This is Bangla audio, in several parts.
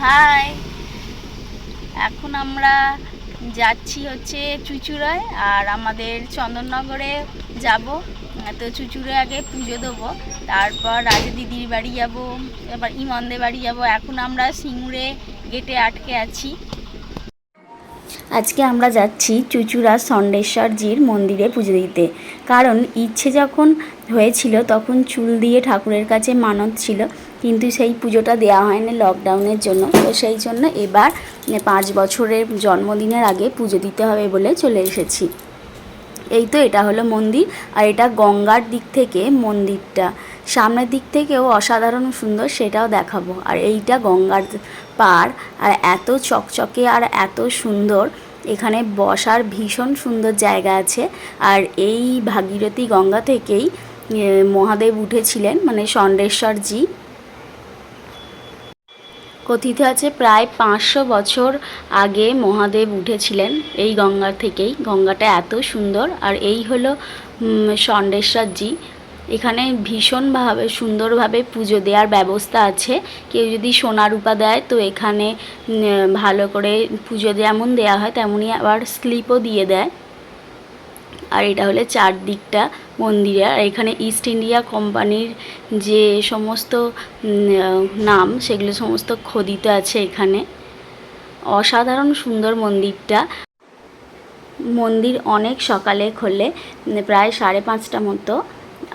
হাই। এখন আমরা যাচ্ছি হচ্ছে চুচুড়ায় আর আমাদের চন্দননগরে যাব। তো চুচুড়ে আগে পুজো দেবো, তারপর রাজা দিদির বাড়ি যাব, এবার ইমনদের বাড়ি যাব। এখন আমরা সিঙ্গুরে গেটে আটকে আছি। আজকে আমরা যাচ্ছি চুচুড়া ষণ্ডেশ্বরজির মন্দিরে পুজো দিতে। কারণ ইচ্ছে যখন হয়েছিল তখন চুল দিয়ে ঠাকুরের কাছে মানত ছিল। কিন্তু সেই পুজোটা দেওয়া হয়নি লকডাউনের জন্য। তো সেই জন্য এবার পাঁচ বছরের জন্মদিনের আগে পুজো দিতে হবে বলে চলে এসেছি। এই তো এটা হলো মন্দির, আর এটা গঙ্গার দিক থেকে মন্দিরটা। সামনের দিক থেকেও অসাধারণ সুন্দর সেটাও দেখাবো। আর এইটা গঙ্গার পার, আর এত চকচকে আর এত সুন্দর, এখানে বসার ভীষণ সুন্দর জায়গা আছে। আর এই ভাগীরথী গঙ্গা থেকেই মহাদেব উঠেছিলেন মানে ষণ্ডেশ্বরজি কথিত আছে প্রায় পাঁচশো বছর আগে মহাদেব উঠেছিলেন এই গঙ্গা থেকেই। গঙ্গাটা এত সুন্দর। আর এই হলো ষণ্ডেশ্বরজি এখানে ভীষণভাবে, সুন্দরভাবে পুজো দেওয়ার ব্যবস্থা আছে। কেউ যদি সোনা রূপা দেয়, তো এখানে ভালো করে পুজো যেমন দেওয়া হয় তেমনই আবার স্লিপও দিয়ে দেয়। আর এটা হলো চারদিকটা মন্দিরে। আর এখানে ইস্ট ইন্ডিয়া কোম্পানির যে সমস্ত নাম, সেগুলো সমস্ত খোদিত আছে এখানে। অসাধারণ সুন্দর মন্দিরটা। মন্দির অনেক সকালে খোলে, প্রায় সাড়ে পাঁচটা মতো।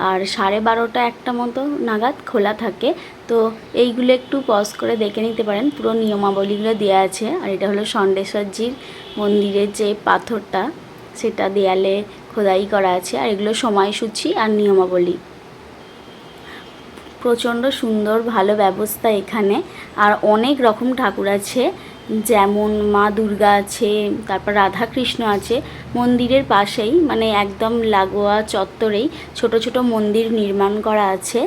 আর সাড়ে বারোটা একটা মতো নাগাদ খোলা থাকে। তো এইগুলো একটু পজ করে দেখে নিতে পারেন। পুরো নিয়মাবলীগুলো দেওয়া আছে। আর এটা হলো ষণ্ডেশ্বরজির মন্দিরের যে পাথরটা, সেটা দেয়ালে খোদাই করা আছে, আর এগুলো সময়সূচি আর নিয়মাবলী। প্রচণ্ড সুন্দর, ভালো ব্যবস্থা এখানে। আর অনেক রকম ঠাকুর আছে, যেমন মা দুর্গা আছে, তারপর রাধাকৃষ্ণ আছে। মন্দিরের পাশেই মানে একদম লাগোয়া চত্বরেই ছোট ছোট মন্দির নির্মাণ করা আছে।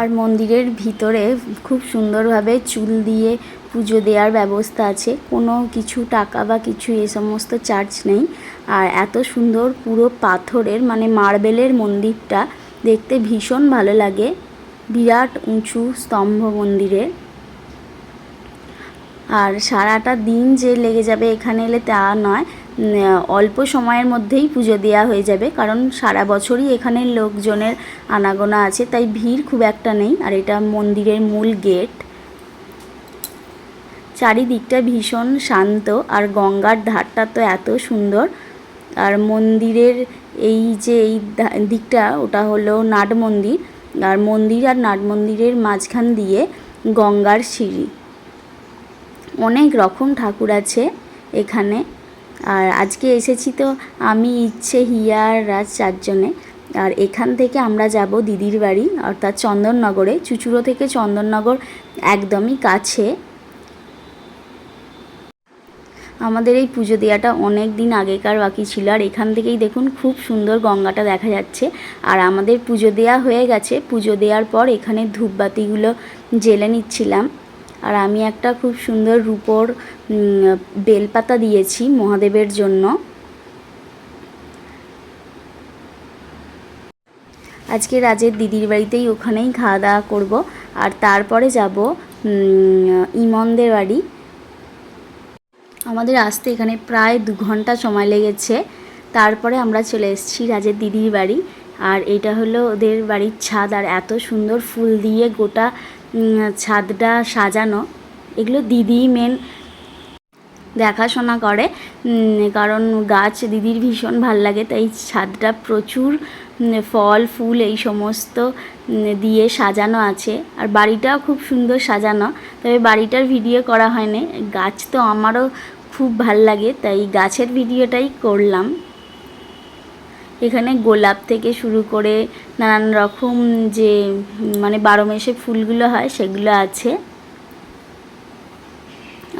আর মন্দিরের ভিতরে খুব সুন্দরভাবে চুল দিয়ে পুজো দেওয়ার ব্যবস্থা আছে। কোনো কিছু টাকা বা কিছু এ সমস্ত চার্জ নেই। আর এত সুন্দর পুরো পাথরের মানে মার্বেলের মন্দিরটা দেখতে ভীষণ ভালো লাগে। বিরাট উঁচু স্তম্ভ মন্দিরের। আর সারাটা দিন যে লেগে যাবে এখানে এলে তা নয় অল্প সময়ের মধ্যেই পুজো দেওয়া হয়ে যাবে, কারণ সারা বছরই এখানে লোকজনের আনাগোনা আছে, তাই ভিড় খুব একটা নেই, আর এটা মন্দিরের মূল গেট। চারিদিকটা ভীষণ শান্ত, আর গঙ্গার ধারটা তো এত সুন্দর আর মন্দিরের এই যে এই দিকটা, ওটা হলো নাট মন্দির। আর মন্দির আর নাট মন্দিরের মাঝখান দিয়ে গঙ্গার সিঁড়ি। অনেক রকম ঠাকুর আছে এখানে। আর আজকে এসেছি তো আমি, ইচ্ছে, হিয়া আর রাজ চারজনে। আর এখান থেকে আমরা যাব দিদির বাড়ি, অর্থাৎ চন্দননগরে। চুচুড়ো থেকে চন্দননগর একদমই কাছে। আমাদের এই পুজো দেওয়াটা অনেক দিন আগেকার বাকি ছিল, আর এখান থেকেই দেখুন খুব সুন্দর গঙ্গাটা দেখা যাচ্ছে। আর আমাদের পুজো দেওয়া হয়ে গেছে, পুজো দেওয়ার পর এখানে ধূপবাতিগুলো জেলে নিচ্ছিলাম। আর আমি একটা খুব সুন্দর রূপোর বেলপাতা দিয়েছি মহাদেবের জন্য। আজকে রাজের দিদির বাড়িতেই ওখানেই খাওয়া দাওয়া করব, আর তারপরে যাব ইমনদের বাড়ি। আমাদের আসতে এখানে প্রায় দু ঘণ্টা সময় লেগেছে। তারপরে আমরা চলে এসেছি রাজের দিদির বাড়ি। আর এটা হলো ওদের বাড়ির ছাদ। আর এত সুন্দর ফুল দিয়ে গোটা ছাদটা সাজানো। এগুলো দিদি মেন দেখাশোনা করে। কারণ গাছ দিদির ভীষণ ভালো লাগে, তাই ছাদটা প্রচুর ফল, ফুল এই সমস্ত দিয়ে সাজানো আছে। আর বাড়িটাও খুব সুন্দর সাজানো। তবে বাড়িটার ভিডিও করা হয়নি। গাছ তো আমারও খুব ভালো লাগে, তাই গাছের ভিডিওটাই করলাম। এখানে গোলাপ থেকে শুরু করে নানান রকম যে মানে বারো মাসে ফুলগুলো হয়, সেগুলো আছে।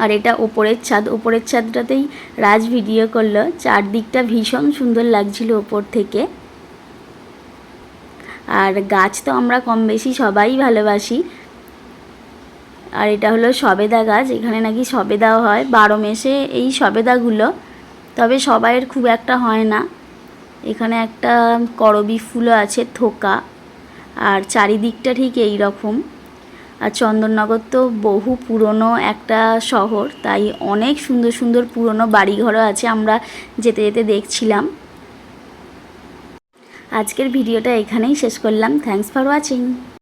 আর এটা ওপরের ছাদ। ওপরের ছাদটাতেই রাজ ভিডিও করল। চারদিকটা ভীষণ সুন্দর লাগছিল ওপর থেকে। আর গাছ তো আমরা কম বেশি সবাই ভালোবাসি। আর এটা হলো সবেদা গাছ, এখানে নাকি সবেদাও হয়। বারো মেসে এই সবেদাগুলো, তবে সবাইয়ের খুব একটা হয় না। এখানে একটা করবি ফুলও আছে, থোকা। আর চারিদিকটা ঠিক এই রকম। আর চন্দননগর তো বহু পুরনো একটা শহর, তাই অনেক সুন্দর সুন্দর পুরনো বাড়িঘরও আছে, আমরা যেতে যেতে দেখছিলাম। আজকের ভিডিওটা এখানেই শেষ করলাম। Thanks for watching